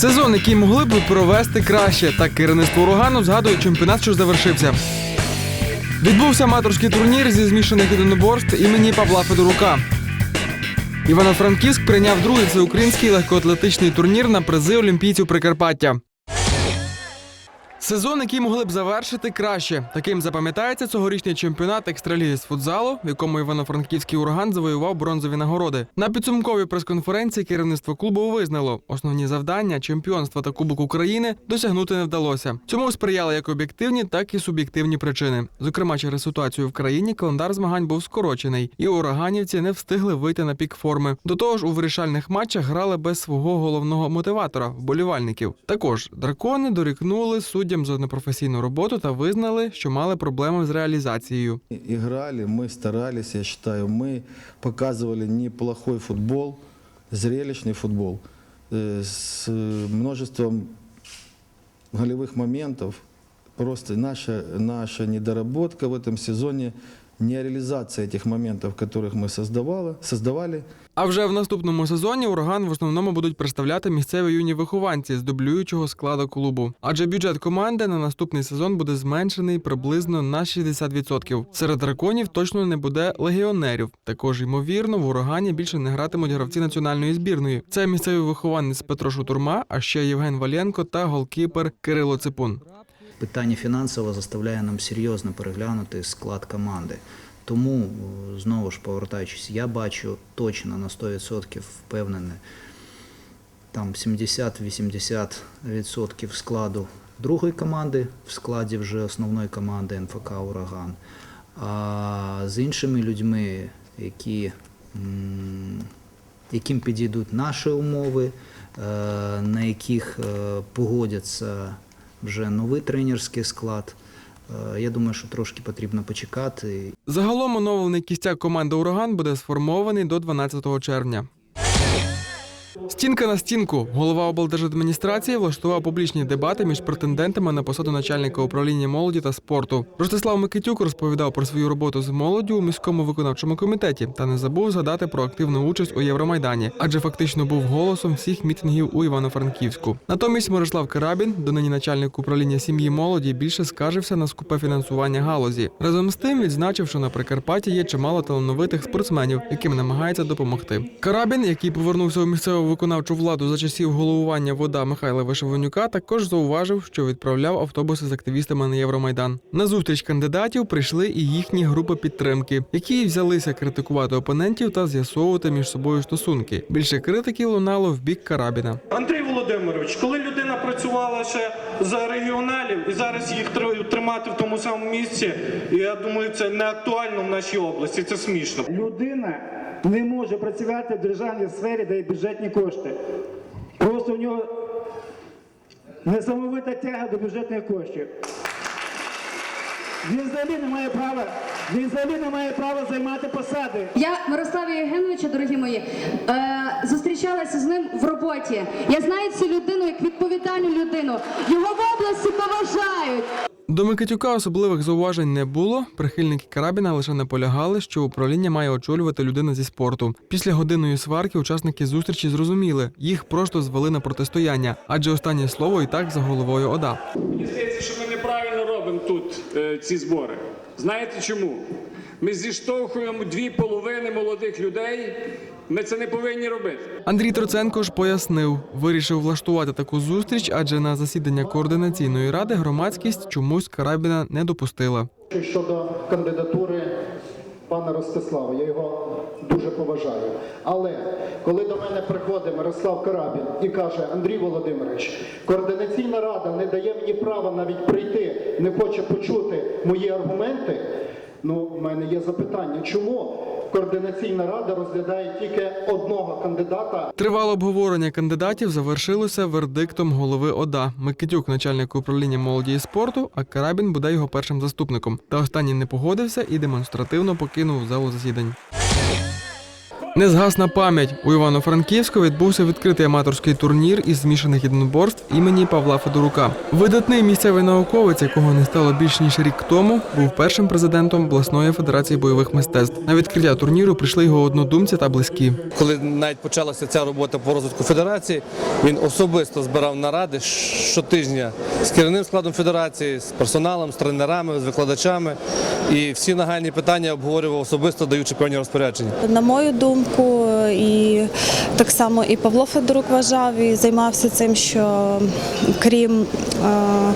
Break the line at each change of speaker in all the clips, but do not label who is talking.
Сезон, який могли б провести краще, так керівництво урагану згадує чемпіонат, що завершився. Відбувся аматорський турнір зі змішаних єдиноборств імені Павла Федорука. Івано-Франківськ прийняв другий всеукраїнський легкоатлетичний турнір на призи олімпійців Прикарпаття. Сезон, який могли б завершити краще. Таким запам'ятається цьогорічний чемпіонат екстраліги з футзалу, в якому івано-франківський ураган завоював бронзові нагороди. На підсумковій прес-конференції керівництво клубу визнало, основні завдання чемпіонства та Кубок України досягнути не вдалося. Цьому сприяли як об'єктивні, так і суб'єктивні причини. Зокрема, через ситуацію в країні календар змагань був скорочений, і ураганівці не встигли вийти на пік форми. До того ж, у вирішальних матчах грали без свого головного мотиватора вболівальників. Також дракони дорікнули суддям за непрофесійну роботу та визнали, що мали проблеми з реалізацією.
Играли, мы старались, я считаю, мы показывали неплохой футбол, зрелищный футбол э, с множеством голевых моментов. Просто наша, наша недоработка в этом сезоне, не реализация этих моментов, которых мы создавали, создавали.
А вже в наступному сезоні ураган в основному будуть представляти місцеві юні вихованці з дублюючого складу клубу. Адже бюджет команди на наступний сезон буде зменшений приблизно на 60%. Серед драконів точно не буде легіонерів. Також ймовірно, в урагані більше не гратимуть гравці національної збірної. Це місцевий вихованець Петро Шутурма, а ще Євген Валенко та голкіпер Кирило Ципун.
Питання фінансове заставляє нам серйозно переглянути склад команди. Тому, е, знову ж повертаючись, я бачу точно на 100% впевнений, там 70-80% складу другої команди в складі вже основної команди НФК Ураган. А з іншими людьми, які, яким підійдуть наші умови, е, на яких е, погодяться вже новий тренерський склад. Е, Я думаю, що трошки потрібно почекати.
Загалом оновлений кістяк команди Ураган буде сформований до 12 червня. Стінка на стінку. Голова облдержадміністрації влаштував публічні дебати між претендентами на посаду начальника управління молоді та спорту. Ростислав Микитюк розповідав про свою роботу з молоддю у міському виконавчому комітеті та не забув згадати про активну участь у Євромайдані, адже фактично був голосом всіх мітингів у Івано-Франківську. Натомість Мирослав Карабін, донині начальник управління сім'ї молоді, більше скаржився на скупе фінансування галузі. Разом з тим відзначив, що на Прикарпатті є чимало талановитих спортсменів, яким намагається допомогти. Карабін, який повернувся у місцеву виконавчу владу за часів головування вода Михайла Вишиванюка, також зауважив, що відправляв автобуси з активістами на Євромайдан. На зустріч кандидатів прийшли і їхні групи підтримки, які взялися критикувати опонентів та з'ясовувати між собою стосунки. Більше критиків лунало в бік Карабіна.
Андрій Володимирович, коли людина працювала ще за регіоналів і зараз їх тр- тримати в тому самому місці, я думаю, це не актуально в нашій області. Це смішно.
Людина не може працювати в державній сфері, де є бюджетні кошти. Просто у нього несамовита тяга до бюджетних коштів. Він взагалі не має права, він взагалі не має права займати посади.
Я Мирославі Євгеновича, дорогі мої, е, зустрічалася з ним в роботі. Я знаю цю людину як відповідальну людину. Його в області поважають.
До Микитюка особливих зауважень не було. Прихильники Карабіна лише наполягали, що управління має очолювати людина зі спорту. Після годинної сварки учасники зустрічі зрозуміли, їх просто звели на протистояння, адже останнє слово і так за головою ОДА.
Мені здається, що ми неправильно робимо тут е, ці збори. Знаєте чому? Ми зіштовхуємо дві половини молодих людей. Ми це не повинні робити.
Андрій Троценко ж пояснив, вирішив влаштувати таку зустріч, адже на засідання координаційної ради громадськість чомусь Карабіна не допустила.
Щодо кандидатури пана Ростислава, я його дуже поважаю. Але коли до мене приходить Мирослав Карабін і каже, Андрій Володимирович, координаційна рада не дає мені права навіть прийти, не хоче почути мої аргументи. Ну, в мене є запитання, чому координаційна рада розглядає тільки одного кандидата,
Тривале обговорення кандидатів завершилося вердиктом голови ОДА. Микитюк, начальник управління молоді і спорту, а Карабін буде його першим заступником. Та останній не погодився і демонстративно покинув залу засідань. Незгасна пам'ять у Івано-Франківську відбувся відкритий аматорський турнір із змішаних єдиноборств імені Павла Федорука. Видатний місцевий науковець, якого не стало більш ніж рік тому, був першим президентом обласної федерації бойових мистецтв. На відкриття турніру прийшли його однодумці та близькі.
Коли навіть почалася ця робота по розвитку федерації, він особисто збирав наради щотижня з керівним складом федерації, з персоналом, з тренерами, з викладачами. І всі нагальні питання обговорював особисто, даючи певні розпорядження.
На мою думку, і так само і Павло Федорук вважав і займався цим, що крім. е,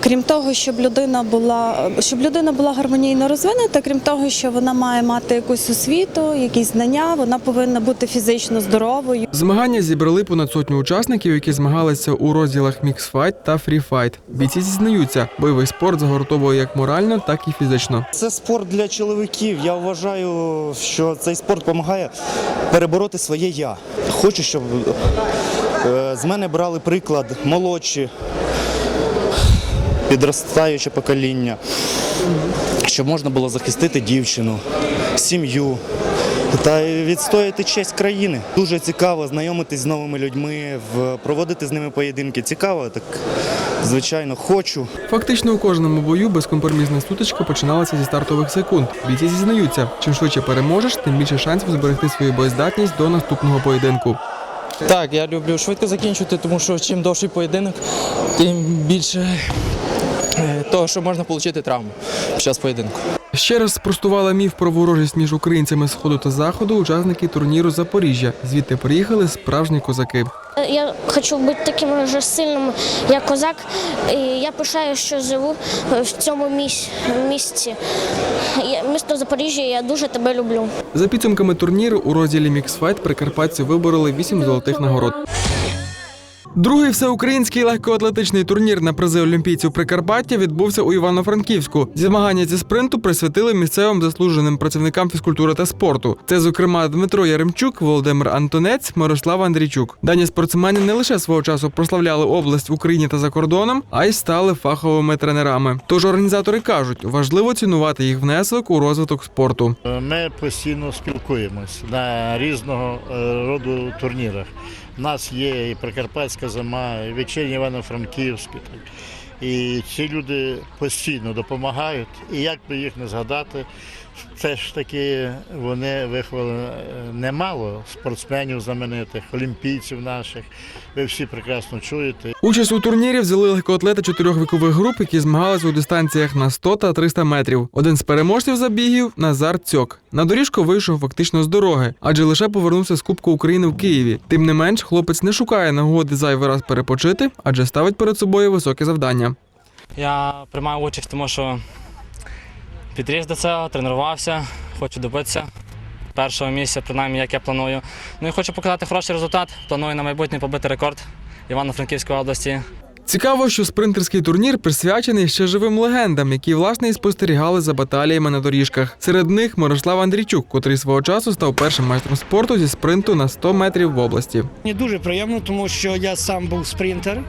Крім того, щоб людина була щоб людина була гармонійно розвинута, крім того, що вона має мати якусь освіту, якісь знання, вона повинна бути фізично здоровою.
Змагання зібрали понад сотню учасників, які змагалися у розділах міксфайт та фріфайт. Бійці зізнаються, бойовий спорт загортовує як морально, так і фізично.
Це спорт для чоловіків. Я вважаю, що цей спорт допомагає перебороти своє я. Хочу, щоб е, з мене брали приклад молодші, підростаюче покоління, щоб можна було захистити дівчину, сім'ю. Та відстояти честь країни. Дуже цікаво знайомитись з новими людьми, проводити з ними поєдинки. Цікаво, так звичайно, хочу.
Фактично у кожному бою безкомпромісна сутичка починалася зі стартових секунд. Бійці зізнаються, чим швидше переможеш, тим більше шансів зберегти свою боєздатність до наступного поєдинку.
Так, я люблю швидко закінчувати, тому що чим довший поєдинок, тим більше того, що можна отримати травму під час поєдинку.
Ще раз спростувала міф про ворожість між українцями сходу та заходу учасники турніру Запоріжжя. Звідти приїхали справжні козаки.
Я хочу бути таким же сильним, як козак. І я пишаю, що живу в цьому місці. Місто Запоріжжя, я дуже тебе люблю.
За підсумками турніру у розділі Міксфайт прикарпатці вибороли 8 золотих нагород. Другий всеукраїнський легкоатлетичний турнір на призи олімпійців Прикарпаття відбувся у Івано-Франківську. Змагання зі спринту присвятили місцевим заслуженим працівникам фізкультури та спорту. Це, зокрема, Дмитро Яремчук, Володимир Антонець, Мирослав Андрійчук. Дані спортсмени не лише свого часу прославляли область в Україні та за кордоном, а й стали фаховими тренерами. Тож організатори кажуть, важливо цінувати їх внесок у розвиток спорту.
Ми постійно спілкуємось на різного е, роду турнірах. У нас є і Прикарпатська зима, і вечірній Івано-Франківський. І ці люди постійно допомагають. І як би їх не згадати, це ж таки вони виховали е, немало спортсменів знаменитих, олімпійців наших. Ви всі прекрасно чуєте.
Участь у турнірі взяли легкоатлети чотирьох вікових груп, які змагалися у дистанціях на 100 та 300 метрів. Один з переможців забігів Назар Цьок. На доріжку вийшов фактично з дороги, адже лише повернувся з Кубку України в Києві. Тим не менш, хлопець не шукає нагоди зайвий раз перепочити, адже ставить перед собою високі завдання.
Я приймаю участь, тому що підріс до цього, тренувався, хочу добитися першого місця, принаймні, як я планую. Ну і хочу показати хороший результат. Планую на майбутнє побити рекорд Івано-Франківської області.
Цікаво, що спринтерський турнір присвячений ще живим легендам, які власне і спостерігали за баталіями на доріжках. Серед них Мирослав Андрійчук, котрий свого часу став першим майстром спорту зі спринту на 100 метрів в області.
Мені дуже приємно, тому що я сам був спринтер.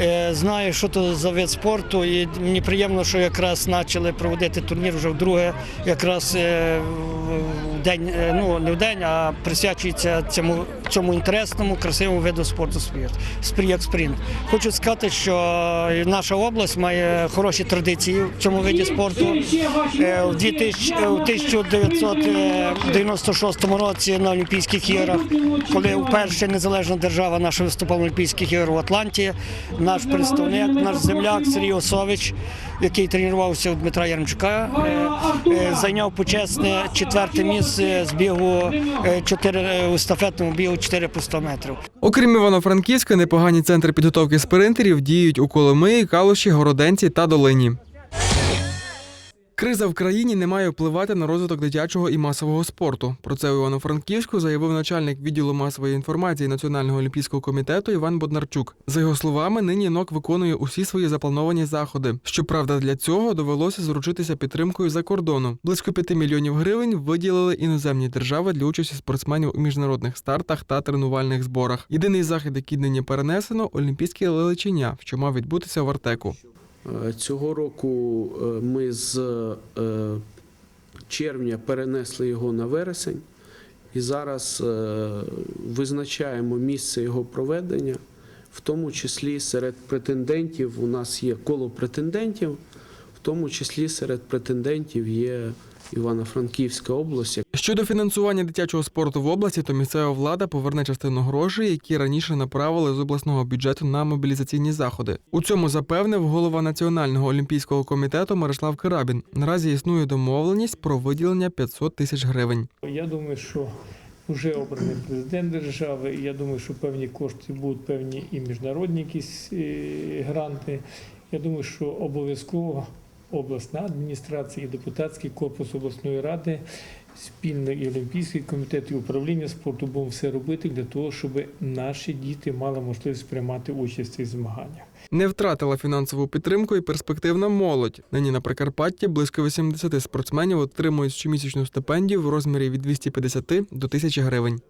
Е, Знаю, що це за вид спорту, і мені приємно, що якраз почали проводити турнір вже вдруге, якраз е, в день, е, ну не в день, а присвячується цьому, цьому інтересному, красивому виду спорту як спринт. Хочу сказати, що наша область має хороші традиції в цьому виді спорту. У 2000 у 1996 році на Олімпійських іграх, коли вперше незалежна держава наша виступала на Олімпійських іграх в Атланті, наш представник, наш земляк Сергій Осович, який тренувався у Дмитра Яремчука, е, е, зайняв почесне четверте місце з бігу е, 4 у стафетному бігу 4 по 100 метрів.
Окрім Івано-Франківська, непогані центри підготовки спринтерів діють у Коломиї, Калуші, Городенці та Долині. Криза в країні не має впливати на розвиток дитячого і масового спорту. Про це у Івано-Франківську заявив начальник відділу масової інформації Національного олімпійського комітету Іван Боднарчук. За його словами, нині НОК виконує усі свої заплановані заходи. Щоправда, для цього довелося зручитися підтримкою за кордону. Близько 5 мільйонів гривень виділили іноземні держави для участі спортсменів у міжнародних стартах та тренувальних зборах. Єдиний захід, який нині перенесено олімпійське лелечення, що мав відбутися в Артеку.
Е, Цього року е, ми з е, червня перенесли його на вересень, і зараз визначаємо місце його проведення, в тому числі серед претендентів. У нас є коло претендентів, в тому числі серед претендентів є Івано-Франківська область,
Щодо фінансування дитячого спорту в області, то місцева влада поверне частину грошей, які раніше направили з обласного бюджету на мобілізаційні заходи. У цьому запевнив голова Національного олімпійського комітету Мирослав Карабін. Наразі існує домовленість про виділення 500 тисяч гривень.
Я думаю, що вже обраний президент держави. Я думаю, що певні кошти будуть певні і міжнародні якісь е, гранти. Я думаю, що обов'язково обласна адміністрація і депутатський корпус обласної ради спільно і Олімпійський комітет, і управління спорту будемо все робити для того, щоб наші діти мали можливість приймати участь в цих змаганнях.
Не втратила фінансову підтримку і перспективна молодь. Нині на Прикарпатті близько 80 спортсменів отримують щомісячну стипендію в розмірі від 250 до 1000 гривень.